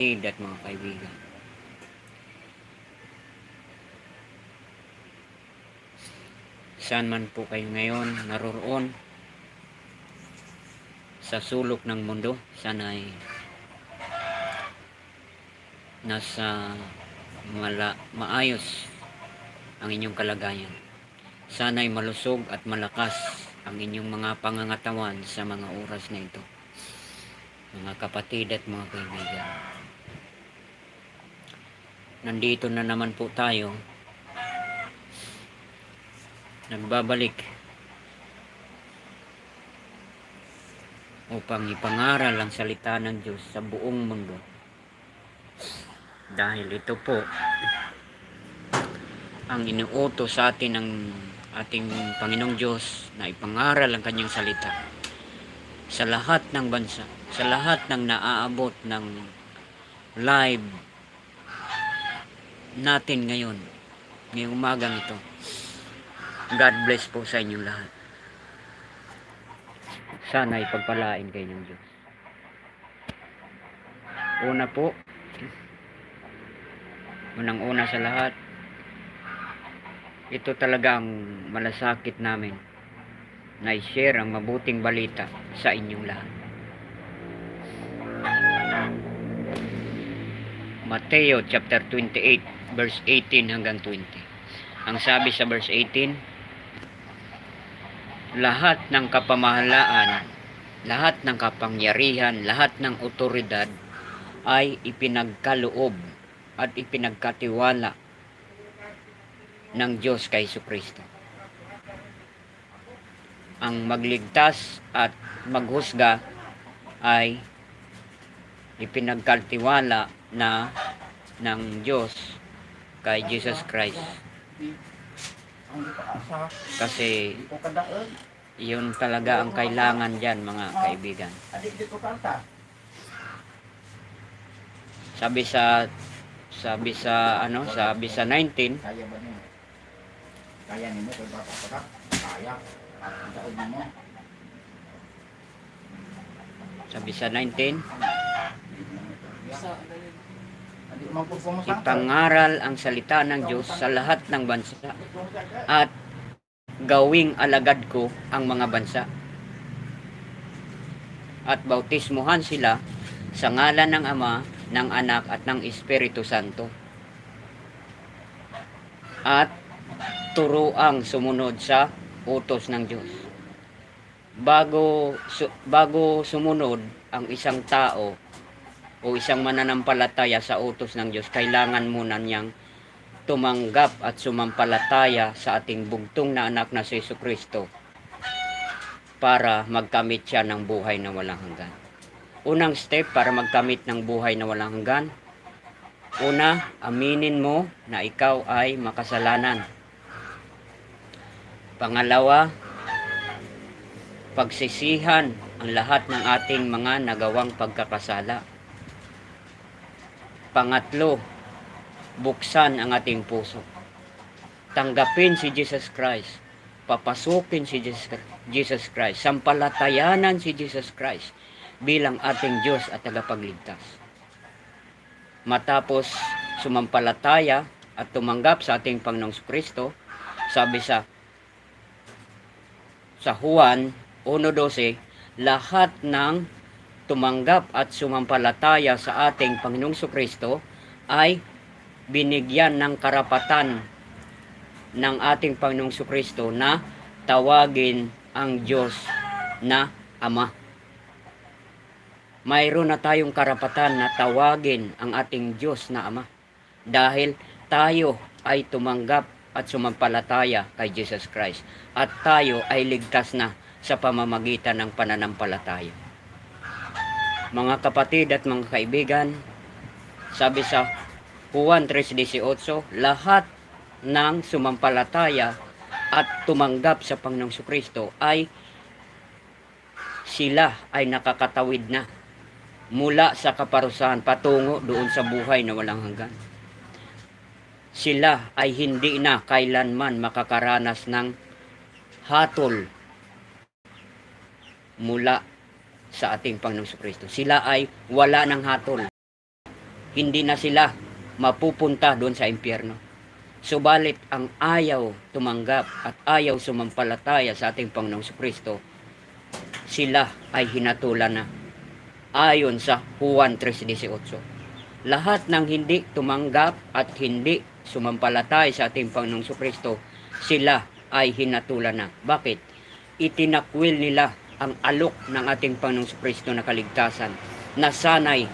at mga kaibigan. Saan man po kayo ngayon naroroon sa sulok ng mundo, sana ay nasa mala, maayos ang inyong kalagayan. Sana ay malusog at malakas ang inyong mga pangangatawan sa mga oras na ito. Mga kapatid at mga kaibigan. Nandito na naman po tayo. Nagbabalik upang ipangaral ang salita ng Diyos sa buong mundo. Dahil ito po ang inuutos sa atin ng ating Panginoong Diyos na ipangaral ang kanyang salita sa lahat ng bansa, sa lahat ng naaabot ng live natin ngayon, ngayong umagang ito. God bless po sa inyong lahat. Sana ipagpalain kayo ng Diyos. Una po, unang-una sa lahat, ito talaga ang malasakit namin na i-share ang mabuting balita sa inyong lahat. Mateo chapter 28 verse 18 hanggang 20. Ang sabi sa verse 18, lahat ng kapamahalaan, lahat ng kapangyarihan, lahat ng otoridad ay ipinagkaloob at ipinagkatiwala ng Diyos kay Kristo. Ang magligtas at maghusga ay ipinagkatiwala na ng Diyos kay Jesus Christ. Kasi yun talaga ang kailangan dyan mga kaibigan. Sabi sa sabi sa ano, sabi sa 19, Kaya ba niyo? Kaya ninyo kung papapatak? Kaya. Mo. sabi sa 19, Hindi mo po pumasang. Ipangaral ang salita ng Diyos sa lahat ng bansa at gawing alagad ko ang mga bansa. At bautismuhan sila sa ngalan ng Ama, ng Anak at ng Espiritu Santo. At turuang sumunod sa utos ng Diyos. Bago su- bago sumunod ang isang tao o isang mananampalataya sa utos ng Diyos, kailangan muna niyang tumanggap at sumampalataya sa ating bugtong na anak na si Yesu Kristo para magkamit siya ng buhay na walang hanggan. Unang step para magkamit ng buhay na walang hanggan, una, aminin mo na ikaw ay makasalanan. Pangalawa, pagsisihan ang lahat ng ating mga nagawang pagkakasala. Pangatlo, buksan ang ating puso. Tanggapin si Jesus Christ. Papasukin si Jesus, Christ. Sampalatayanan si Jesus Christ bilang ating Diyos at tagapagligtas. Matapos sumampalataya at tumanggap sa ating Panginoong Kristo, sabi sa sa Juan 1.12, lahat ng tumanggap at sumampalataya sa ating Panginoong Kristo ay binigyan ng karapatan ng ating Panginoong Kristo na tawagin ang Diyos na Ama. Mayroon na tayong karapatan na tawagin ang ating Diyos na Ama dahil tayo ay tumanggap at sumampalataya kay Jesus Christ at tayo ay ligtas na sa pamamagitan ng pananampalataya. Mga kapatid at mga kaibigan, sabi sa Juan 3.18, lahat ng sumampalataya at tumanggap sa Panginoong Kristo ay sila ay nakakatawid na mula sa kaparusahan patungo doon sa buhay na walang hanggan. Sila ay hindi na kailanman makakaranas ng hatol mula sa ating Panginoong Kristo. Sila ay wala ng hatol hindi na sila mapupunta doon sa impyerno. Subalit ang ayaw tumanggap at ayaw sumampalataya sa ating Panginoong Kristo, sila ay hinatulan na. Ayon sa Juan 3.18. Lahat ng hindi tumanggap at hindi sumampalataya sa ating Panginoong Kristo, sila ay hinatulan na. Bakit? Itinakwil nila ang alok ng ating Panginoong Kristo na kaligtasan na sanay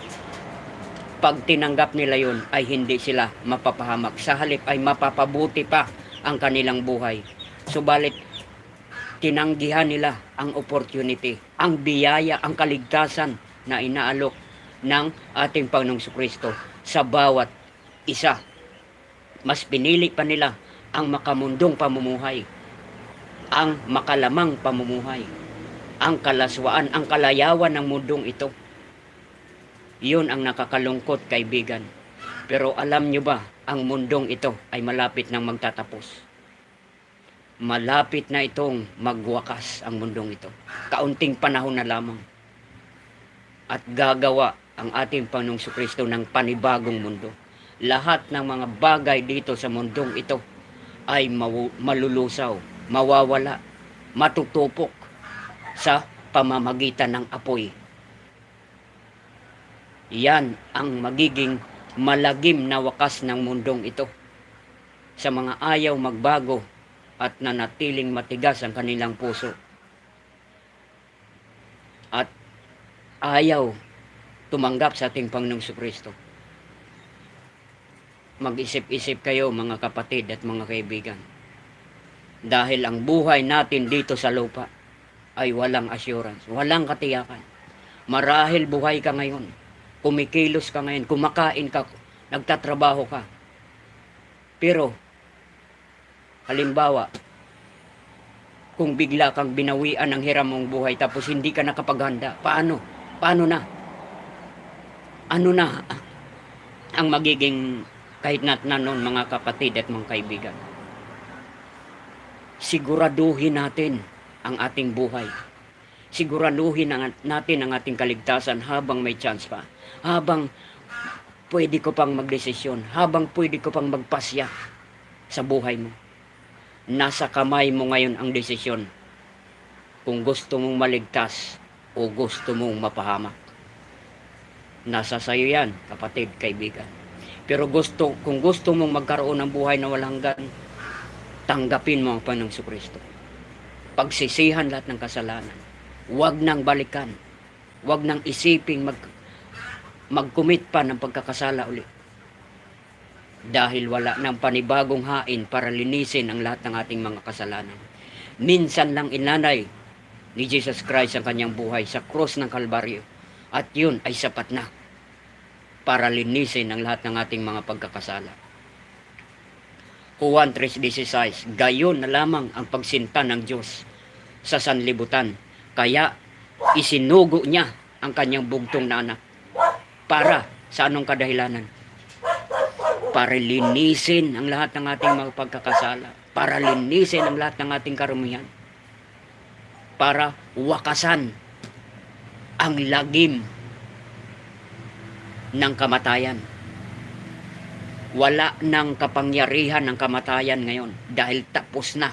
pag tinanggap nila yon ay hindi sila mapapahamak. Sa halip ay mapapabuti pa ang kanilang buhay. Subalit, tinanggihan nila ang opportunity, ang biyaya, ang kaligtasan na inaalok ng ating Panginoong Kristo sa bawat isa. Mas pinili pa nila ang makamundong pamumuhay, ang makalamang pamumuhay, ang kalaswaan, ang kalayawan ng mundong ito. Yun ang nakakalungkot, kaibigan. Pero alam nyo ba, ang mundong ito ay malapit nang magtatapos. Malapit na itong magwakas ang mundong ito. Kaunting panahon na lamang. At gagawa ang ating Panginoong Kristo ng panibagong mundo. Lahat ng mga bagay dito sa mundong ito ay malulusaw, mawawala, matutupok sa pamamagitan ng apoy yan ang magiging malagim na wakas ng mundong ito. Sa mga ayaw magbago at nanatiling matigas ang kanilang puso. At ayaw tumanggap sa ating Panginoong Kristo. Mag-isip-isip kayo mga kapatid at mga kaibigan. Dahil ang buhay natin dito sa lupa ay walang assurance, walang katiyakan. Marahil buhay ka ngayon, kumikilos ka ngayon, kumakain ka, nagtatrabaho ka. Pero, halimbawa, kung bigla kang binawian ng hiram mong buhay tapos hindi ka nakapaghanda, paano? Paano na? Ano na ang magiging kahit nat na noon mga kapatid at mga kaibigan? Siguraduhin natin ang ating buhay siguraduhin na- natin ang ating kaligtasan habang may chance pa. Habang pwede ko pang magdesisyon. Habang pwede ko pang magpasya sa buhay mo. Nasa kamay mo ngayon ang desisyon. Kung gusto mong maligtas o gusto mong mapahamak. Nasa sayo yan, kapatid, kaibigan. Pero gusto, kung gusto mong magkaroon ng buhay na walang hanggan, tanggapin mo ang Panginoong Kristo. Pagsisihan lahat ng kasalanan Huwag nang balikan. Huwag nang isiping mag mag-commit pa ng pagkakasala uli. Dahil wala ng panibagong hain para linisin ang lahat ng ating mga kasalanan. Minsan lang inanay ni Jesus Christ ang kanyang buhay sa cross ng Kalbaryo. At yun ay sapat na para linisin ang lahat ng ating mga pagkakasala. Juan 3.16 Gayon na lamang ang pagsinta ng Diyos sa sanlibutan kaya isinugo niya ang kanyang bugtong na anak. Para sa anong kadahilanan? Para linisin ang lahat ng ating mga pagkakasala. Para linisin ang lahat ng ating karumihan. Para wakasan ang lagim ng kamatayan. Wala nang kapangyarihan ng kamatayan ngayon dahil tapos na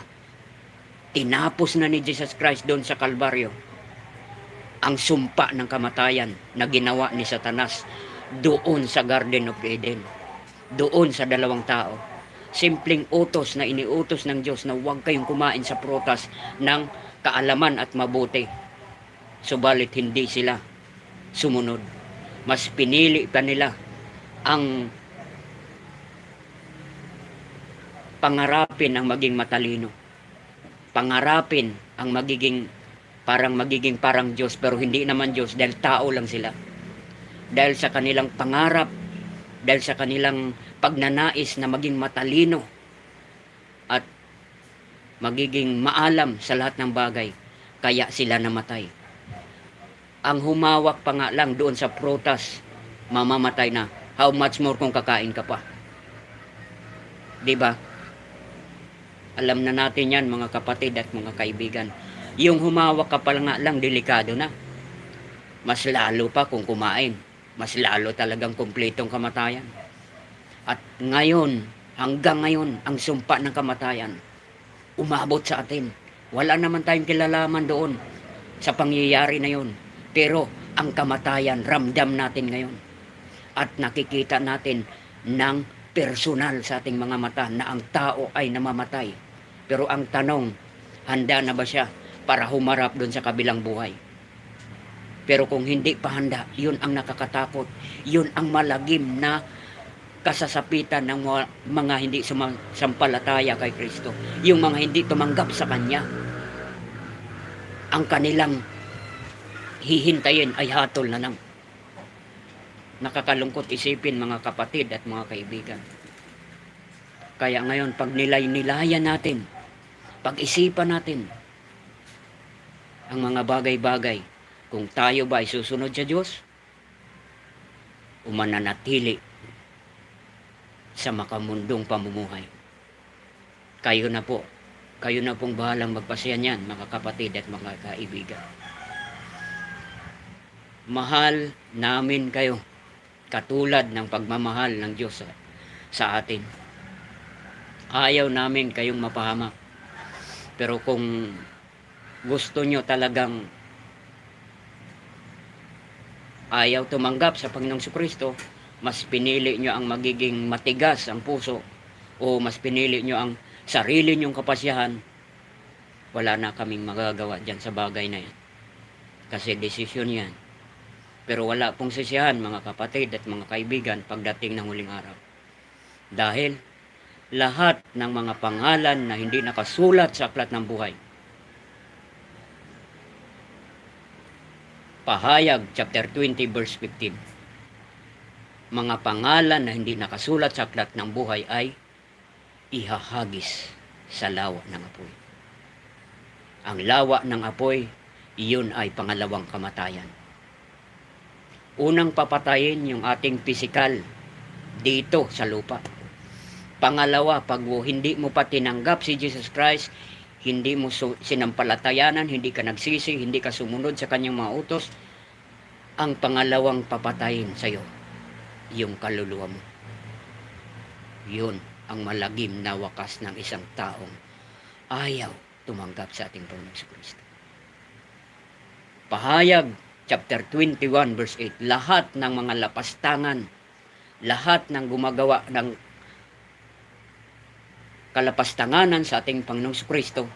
tinapos na ni Jesus Christ doon sa Kalbaryo ang sumpa ng kamatayan na ginawa ni Satanas doon sa Garden of Eden. Doon sa dalawang tao. Simpleng utos na iniutos ng Diyos na huwag kayong kumain sa prutas ng kaalaman at mabuti. Subalit hindi sila sumunod. Mas pinili pa nila ang pangarapin ng maging matalino pangarapin ang magiging parang magiging parang Diyos pero hindi naman Diyos dahil tao lang sila. Dahil sa kanilang pangarap, dahil sa kanilang pagnanais na maging matalino at magiging maalam sa lahat ng bagay, kaya sila namatay. Ang humawak pa nga lang doon sa prutas, mamamatay na. How much more kung kakain ka pa? 'Di ba? Alam na natin yan mga kapatid at mga kaibigan. Yung humawak ka pa nga lang delikado na. Mas lalo pa kung kumain. mas lalo talagang kumpletong kamatayan. At ngayon, hanggang ngayon, ang sumpa ng kamatayan, umabot sa atin. Wala naman tayong kilalaman doon sa pangyayari na yun. Pero ang kamatayan, ramdam natin ngayon. At nakikita natin ng personal sa ating mga mata na ang tao ay namamatay. Pero ang tanong, handa na ba siya para humarap doon sa kabilang buhay? Pero kung hindi pa handa, yun ang nakakatakot. Yun ang malagim na kasasapitan ng mga, hindi suma- sampalataya kay Kristo. Yung mga hindi tumanggap sa Kanya. Ang kanilang hihintayin ay hatol na lang. Nakakalungkot isipin mga kapatid at mga kaibigan. Kaya ngayon, pag nilay-nilayan natin, pag-isipan natin ang mga bagay-bagay, kung tayo ba ay susunod sa Diyos, o mananatili sa makamundong pamumuhay. Kayo na po, kayo na pong bahalang magpasya niyan, mga kapatid at mga kaibigan. Mahal namin kayo, katulad ng pagmamahal ng Diyos sa, sa atin. Ayaw namin kayong mapahamak. Pero kung gusto nyo talagang ayaw tumanggap sa Panginoong Kristo, mas pinili nyo ang magiging matigas ang puso o mas pinili nyo ang sarili nyong kapasyahan, wala na kaming magagawa dyan sa bagay na yan. Kasi desisyon yan. Pero wala pong sisiyahan mga kapatid at mga kaibigan pagdating ng huling araw. Dahil lahat ng mga pangalan na hindi nakasulat sa aklat ng buhay Pahayag chapter 20 verse 15. Mga pangalan na hindi nakasulat sa aklat ng buhay ay ihahagis sa lawa ng apoy. Ang lawa ng apoy, iyon ay pangalawang kamatayan. Unang papatayin yung ating pisikal dito sa lupa. Pangalawa, pag hindi mo pa tinanggap si Jesus Christ, hindi mo sinampalatayanan, hindi ka nagsisi, hindi ka sumunod sa kanyang mga utos, ang pangalawang papatayin sa iyo, yung kaluluwa mo. Yun ang malagim na wakas ng isang taong ayaw tumanggap sa ating Panginoon Kristo. Pahayag, chapter 21, verse 8, lahat ng mga lapastangan, lahat ng gumagawa ng kalapastanganan sa ating Panginoong Kristo,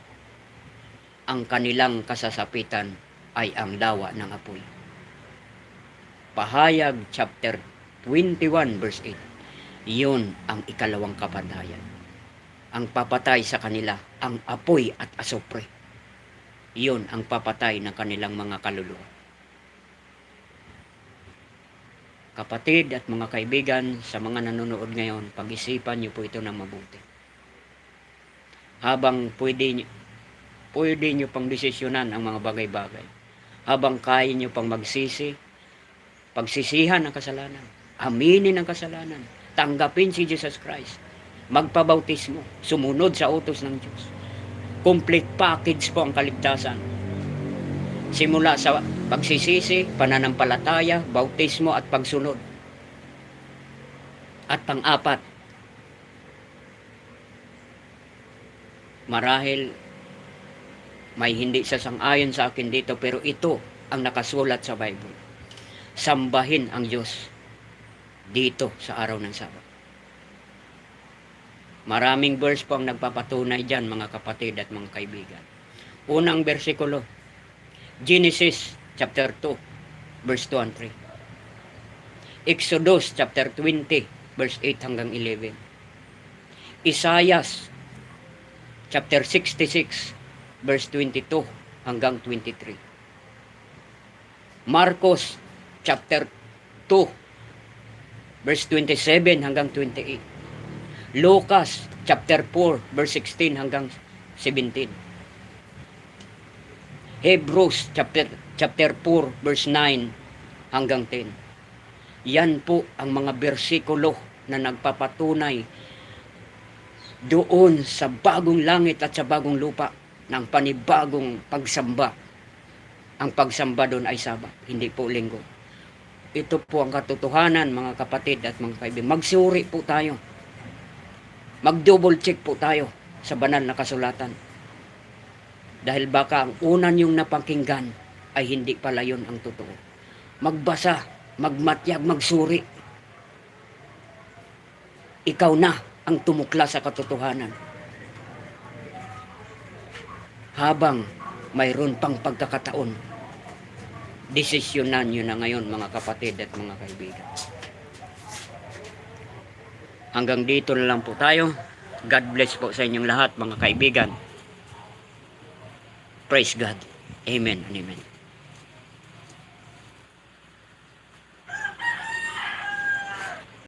ang kanilang kasasapitan ay ang dawa ng apoy. Pahayag chapter 21 verse 8. Iyon ang ikalawang kapatayan. Ang papatay sa kanila ang apoy at asopre. Iyon ang papatay ng kanilang mga kaluluwa. Kapatid at mga kaibigan, sa mga nanonood ngayon, pag-isipan niyo po ito ng mabuti habang pwede nyo, pwede nyo pang desisyonan ang mga bagay-bagay. Habang kaya nyo pang magsisi, pagsisihan ang kasalanan, aminin ang kasalanan, tanggapin si Jesus Christ, magpabautismo, sumunod sa utos ng Diyos. Complete package po ang kaligtasan. Simula sa pagsisisi, pananampalataya, bautismo at pagsunod. At pang-apat, Marahil may hindi sa sangayon sa akin dito pero ito ang nakasulat sa Bible. Sambahin ang Diyos dito sa araw ng Sabat. Maraming verse po ang nagpapatunay dyan mga kapatid at mga kaibigan. Unang bersikulo, Genesis chapter 2, verse 2 and 3. Exodus chapter 20, verse 8 hanggang 11. Isaias chapter 66 verse 22 hanggang 23. Marcos chapter 2 verse 27 hanggang 28. Lucas chapter 4 verse 16 hanggang 17. Hebrews chapter chapter 4 verse 9 hanggang 10. Yan po ang mga bersikulo na nagpapatunay doon sa bagong langit at sa bagong lupa ng panibagong pagsamba. Ang pagsamba doon ay Sabat, hindi po linggo. Ito po ang katotohanan mga kapatid at mga kaibigan. Magsuri po tayo. Mag-double check po tayo sa banal na kasulatan. Dahil baka ang una niyong napakinggan ay hindi pala yun ang totoo. Magbasa, magmatyag, magsuri. Ikaw na ang tumukla sa katotohanan. Habang mayroon pang pagkakataon, desisyonan nyo na ngayon mga kapatid at mga kaibigan. Hanggang dito na lang po tayo. God bless po sa inyong lahat mga kaibigan. Praise God. Amen and amen.